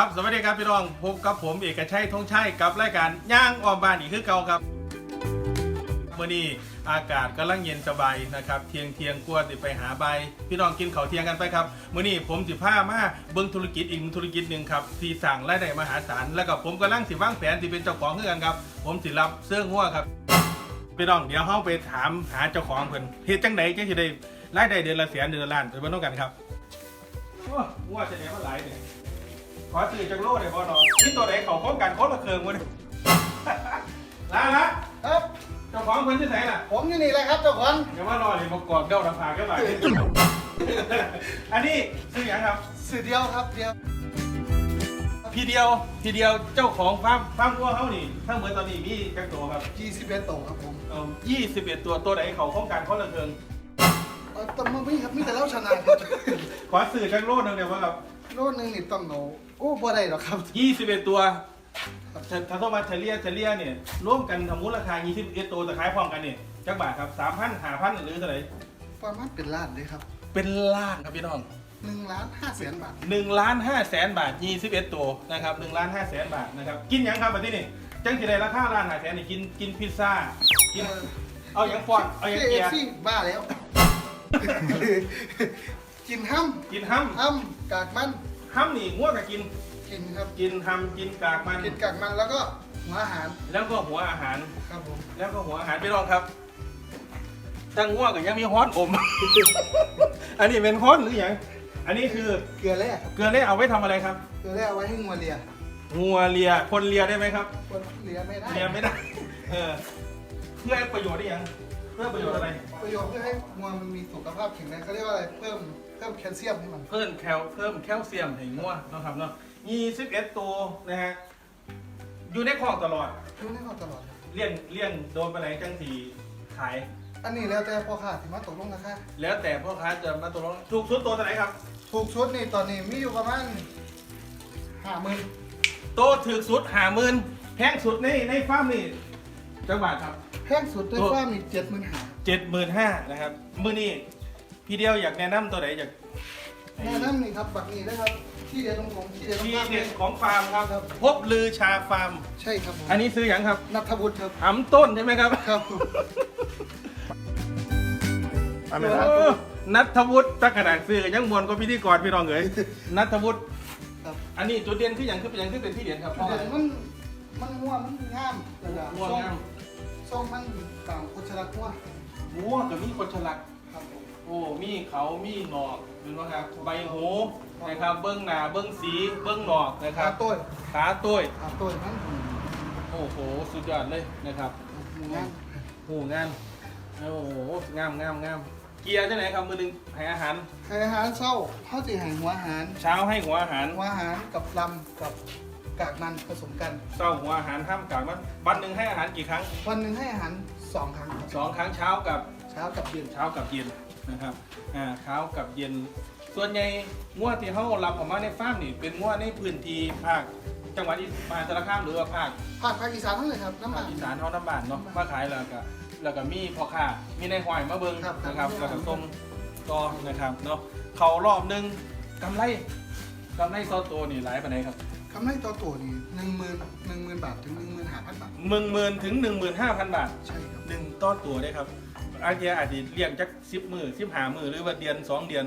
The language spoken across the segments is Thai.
ครับสวัสดีครับพี่น้องพบกับผมเอกชัยธงชัยกับรายการย่างออมบ้านอีกคือเก่าครับเมื่อนี้อากาศกำลังเย็นสบายนะครับเที่ยงเที่ยงกลัวติไปหาใบพี่น้องกินเขาวเที่ยงกันไปครับเมื่อนี้ผมสิพามาเบิ่งธุรกิจอีกธุรกิจหนึ่งครับที่สั่งรายได้มหาศาลแล้วก็ผมกำลังสิวางแผนที่เป็นเจ้าของเือกันครับผมสิรับเสื้อหัวครับพี่น้องเดี๋ยวเฮาไปถามหาเจ้าของเพิ่นเฮ็ดจังไดจังสิได้รายได้เดือนละแสนเดือนละล้านไปเบิ่งนำกันครับโอ้หัวจะได้มาหลายเด้ ขอสื่อจังโลดเลยพ่อเนาะนี่ตัวไหนเขาพบกันคนละเครืองวะเนี่ยลาละครับ เจ้าของคนที่ไหนล่ะผมอยู่นี่แหละครับเจ้าของอย่ามารอเลยมากอดเด้าทำผากกันหน่อยอันนี้ซื้ออย่างครับ สื่อเดียวครับเดียว พี่เดียวพี่เดียวเจ้าของฟาร์มฟาร์มวัวเขานี่ทั้งเหมือนตอนนี้มีจักตัวครับ21โตวครับผมเอ่อยี่สิบเอ็ดตัวตัวไหนเขาพบกันคนละเครือง เอ่อแต่มันไม่ครับมีแต่เล่าชนะครับ ขอสื่อจังโลดหนึงเดียวว่าครับ โลดหนึงนี่ต้องเอาโอ้บ่ได้หรอกครับยี่สิบเอ็ดตัวถ้าถ้าต้องมาเฉลี่ยเฉลี่ยเนี่ยร่วมกันทำมูลราคายี่สิบเอ็ดตัวแต่ขายพร้อมกันเนี่ยจักบาทครับสามพันห้าพันหรือเท่าไหร่ประมาณเป็นล้านเลยครับเป็นล้านครับพี่น้อง1ล้าน5แสนบาทหนึ่งล้านห้าแสนบาทยี่สิบเอ็ดตัวนะครับหนึ่งล้านห้าแสนบาทนะครับกินหยังครับแบบนี้นี่จังสิได้ราคาล้านห้าแสนนี่กินกินพิซซ่ากินเอาอย่างฟอนเอาอย่างเอเกียฟร์ซีบ้าแล้ว กินห้กินห้ำห้ำกากมันำห้ำนี่ง่วงกับกิน กินครับกินห้ำกินกากมัน กินกากมันแล้วก็หัวอาหารแล้วก็หัวอาหาร ครับผมแล้วก็หัวอาหารพี่น้องครับตั้งง่วงกับยังมีฮ้อนอม อันนี้เป็นฮ้อนหรือยัง อันนี้คือเกลือแร่ครับเกลือเล่เอาไว้ทำอะไรครับ เกลือแร่เอาไว้ให้งัวเลียงัวเลีย คนเลียได้ไหมครับ คนเลียไม่ได้เลียไม่ได้ เออ เพื่อประโยชน์ได้ยัง เพื่อประโยชน์อะไร ประโยชน์เพื่อให้งัวมันมีสุขภาพแข็งแรงเขาเรียกว่าอะไรเพิ่ม เพิ่มแคลเซียมให้มัน เพิ่มแคลเพิ่มแคลเซียมให้งัวเนาะครับเนาะ21ตัวนะฮะอยู่ในคอกตลอดรู้ให้เขาตลอดเลี้ยงเลี้ยงโดนไปไหนจังสีขาย อันนี้แล้วแต่พ่อค้าที่มาตกลงราคาแล้วแต่พ่อค้าจะมาตกลงถูกสุดตัวเท่าไหร่ครับ ถูกชุดนี่ตอนนี้มีอยู่ประมาณห้าหมื่นโตถูกสุดหาหมื่นแพงสุดในในฟาร์มนี่จังหวัดครับ แพงสุดด้วยฟ้ามีเจ็ดหมื่นห้าเจ็ดหมื่นห้านะครับ มือนี้ พี่เดียวอยากแนะนำตัวไหนอยากแนะนำนี่ครับบักนี้นะครับ ที่เดียวตรงผมที่เดียวตรงที่ข้ามเด็ดเลยของฟาร์มครับครับ พบลือชาฟาร์ม ใช่ครับผมอันนี้ซื้ออย่างครับนัทวุฒิครับหำต้นใช่ไหมครับครับเออนัทวุฒิตักกระดาษซื้อกันยังมวนก็พิธีกรพี่น้องเอ๋ยนัทวุฒิครับอันนี้จุดเด่นคืออย่างคือเป็นอย่างคือเป็นที่เด่นครับเพราะเดี๋อะไรยวมันมันง่วงมันงามแต่ละง่วงงามทรงมันต่างกุชลักง่วงงัวกับมีคนฉลักครับผม โอ้มีเขามีหนอกเห็นไหมครับใบหูนะครับ เบื้องหน้าเบื้องสีเบื้องหนอกนะคขารับต้นขาต้วยขาต้นมันโอ้โหสุดยอดเลยนะครับหมูงามโอ้งามโอ้โหงามงามงามเกียร์ที่ไหนครับมือหนึ่งให้อาหารให้อาหารเศร้าเขาจะให้หัวอาหาร เช้าให้หัวอาหารหัวอาหารกับลำกับกากมันผสมกันเช้าหัวอาหารห้ามกลางวันวันหนึ่งให้อาหารกี่ครั้ง วันหนึ่งให้อาหารสองครั้งครับสองครั้งเช้ากับเช้ากับเย็นเช้ากับเย็น นะครับอ่าเช้ากับเย็น ส่วนใหญ่งัวที่เขารับออกมาในฟาร์มนี่เป็นงัวในพื้นที่ภาคจังหวัดอีมหาสารคามหรือว่าภาคภาคภาคอีสานทั้งเลยครับน้ำภามัคนอีสานเขาน้ำบานเนาะมาขายแล้วก็แล้วก็มีพ่อค้ามีในหอยมาเบิงครับ นะครับครัแล้วบก็ส้มต่อนะครับเนาะเขารอบหนึงกำไรกำไรต่อตัวนี่หลายปานไหนครับ คำไรต่อตัวนี่หนึ่งหมื่นหนึ่งหมื่นบาทถึงหนึ่งหมื่นห้าพันบาทหมื่นหมื่นถึงหนึ่งหมื่นห้าพันบาทใช่ครับหนึ่งต้อตัวได้ครับ อาเจียอาจจะเลี้ยงจักสิบมือสิบหามือหรือว่าเดือนสองเดือน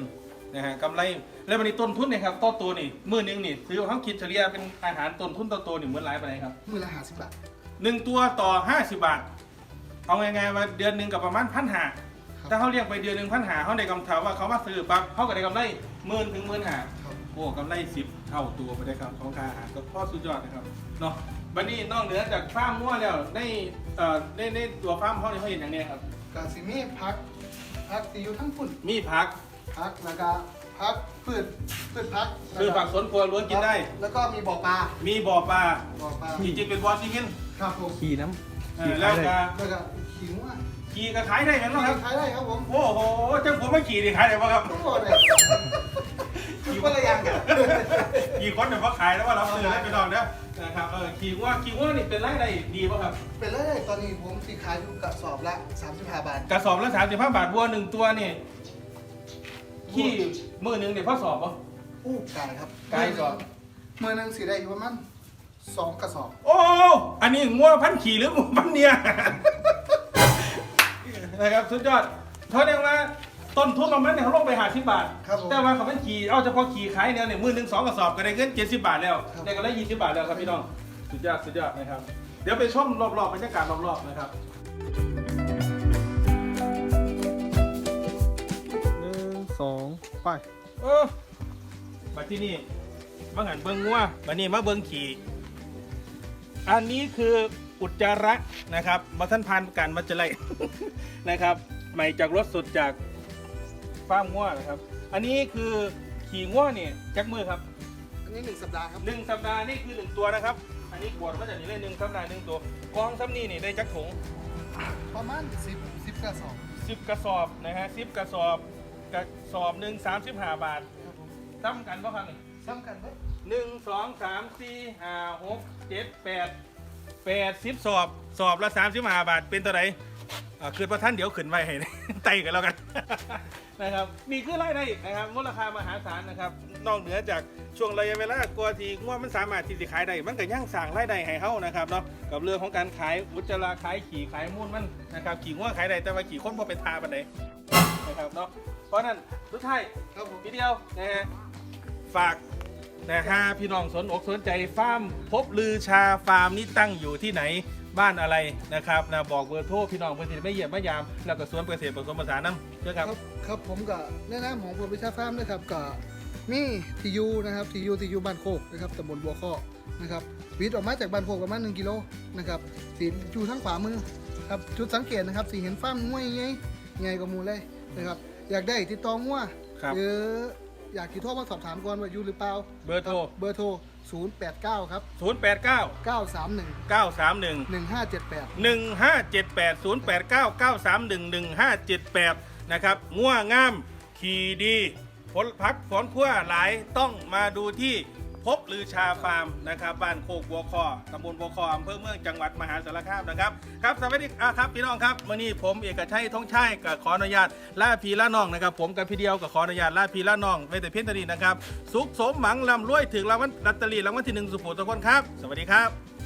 นะฮะกำไรแล้ววันนี้ต้นทุนเนี่ยครับต้อตัวนี่มือหนึงนี่ซื้อเขาคิดเฉลี่ยเป็นอาหารต้นทุนต่อตัวนี่เหมือนไรไปไหนครับมือละห้าสิบบาทหนึ่งตัวต่อห้าสิบบาท เอาไงๆว่าเดือนหนึ่งกับประมาณพันหาครับถ้าเขาเลี้ยงไปเดือนหนึ่งพันหาเขาได้กำถาว่าเขามาซื้อปั๊บเขาก็ได้กำไรหมื่นถึงหมื่นหา ครับโอ้กำไรสิบเท่าตัวไปได้ครับของค่าอาหารก็พ่อสุดยอดนะครับเนาะวันนี้นอกเหนือจากฟาร์มมั่วแล้วในเอ่อในในตัวฟาร์มเขาเนี่ยเขาเห็นอย่างเนี้ยครับ กาซิมีพักพักตีอยู่ทั้งฝุ่นมีผักพักแล้วก็พักพืชพืชพักคือผักสวนครัวล้วนกินได้ แล้วก็มีบ่อปลามีบ่อปลาบ่อปลาจริงๆเป็นบ่อซีเมนต์ครับผมขี่น้เออแล้วก็แล้วก็ขิงว่าขี่ก็ขายได้เหมือนกันครับ ขายได้ครับผมโอ้โหเจ้าผมไม่ขี่ดิขายได้ป่ะครับโอ้เนี่ยคือคนละอย่างกัน ขี่คนเดี๋ยวพอขายแล้วว่าเราซื้อให้ไปลองนะ นะครับเออขี่ว่าขี่ว่านี่เป็นรายได้ดีป่ะครับ เป็นเลยตอนนี้ผมสีขายอยู่กระสอบละ35บาทกระสอบละสามสิบห้าบาทวัวหนึ่งตัวนี่ขี่มือหนึ่งเนี่ยพ่อสอบป่ะ อู้ไก่ครับไก่สอบมือหนึ่งสีได้อยู่ประมาณสองกระสอบโอ้ อันนี้งัวพันขี่หรืองัวพันเนี่ย นะครับ สุดยอดเขาเรียกว่า ต้นทุนของมันเนี่ยเขาลงไปหาสิบบาท ครับผม แต่ว่าเขาเป็นขี่เอาเฉพาะขี่ขายเนี่ยเนี่ยมือหนึ่งสองกระสอบก็ได้เงินเจ็ดสิบบาทแล้วครับได้ก็ได้ยี่สิบบาทแล้วครับพี่น้องสุดยอดสุดยอดนะครับ เดี๋ยวไปชมรอบๆบรรยากาศรอบๆนะครับหนึ่งสองไปเออมาที่นี่มาหันเบิ้งงัวมานี่มาเบิ้งขี่ อันนี้คืออุจจาระนะครับมาท่านพานการมาจะไล นะครับใหม่จากรถสดจาก ฟาร์มงัวนะครับ อันนี้คือขี่งัวเนี่ยจักมือครับอันนี้หนึ่งสัปดาห์ครับหนึ่งสัปดาห์นี่คือหนึ่งตัวนะครับ อันนี้กวดมาจากนี้เลยหนึ่งสัปดาห์หนึ่งตัวกองซ้ำนี่นี่ได้จักถุงประมาณสิบสิบกระสอบสิบกระสอบนะฮะสิบกระสอบกระสอบหนึ่งสามสิบห้าบาทครับผมซ้ำกันป่ะครับนี่ซ้ำกันไหมหนึ่งสองสามสี่ห้าหกเจ็ดแปดแปดสิบสอบสอบละสามสิบห้าบาทเป็นตัวไหน อ่าคือประท่านเดี๋ยวขึ้นไว้ให้ ไต่กันแล้วกัน นะครับนี่คือรายได้นะครับมูลค่ามหาศาลนะครับนอกเหนือจากช่วงระยะเวลากลัวที่งวมันสามารถที่จะขายได้มันก็ยังสั่งรายได้ให้เฮานะครับเนาะกับเรื่องของการขายอุจจาระขายขี่ขายมูลมันนะครับขี่ง่วขายได้แต่ว่าขี่คนพอเป็นทาปันใดนะครับเนาะเพราะนั้นสุดท้ายครับผมวิดีโอนะฮะฝากนะฮะพี่น้องสนอกสนใจฟาร์มพบลือชาฟาร์มนี่ตั้งอยู่ที่ไหน บ้านอะไรนะครับนะบอกเบอร์โทรพี่น้องเพื่อที่จะไม่เหยียบไม่ยาม แล้วก็สวนเกษตรผสมผสานน้ำด้วยครับครับครับผมกับแนะนำของผมวิชาฟาร์มนะครับกับมีทียูนะครับทียูทียูบ้านโคกนะครับตำบลบัวข้อนะครับวิทย์ออกมาจากบ้านโคกประมาณ1กิโลนะครับสีอยู่ทางขวามือครับจุดสังเกตนะครับสีเห็นฟาร์มง่วยไงไงกว่าหมูเลยนะครับอยากได้ติดต่องัวครับหรืออยากติดต่อมาสอบถามก่อนว่าอยู่หรือเปล่า เบอร์โทรเบอร์โทร 089 ครับ 089 931 931 1578 1578 089 931 1578 นะครับง่วงาม ขี่ดีผลพักผลพั่วหลายต้องมาดูที่ พบลือชาฟาร์มนะครับบ้านโคกบัวคอตำบลบัวคออำเภอเมืองจังหวัดมหาสารคามนะครับครับสวัสดีอะครับพี่น้องครับวันนี้ผมเอกชัยทองชัยกับขออนุญาตล่าพีล่าน้องนะครับ ผมกับพี่เดียวกับขออนุญาตล่าพีล่าน้องเวทเพียนตรีนะครับสุขสมหมังลำรวยถึงรางวัลลอตเตอรี่รางวัลที่หนึ่งสุโขทัยทุกคนครับ สวัสดีครับ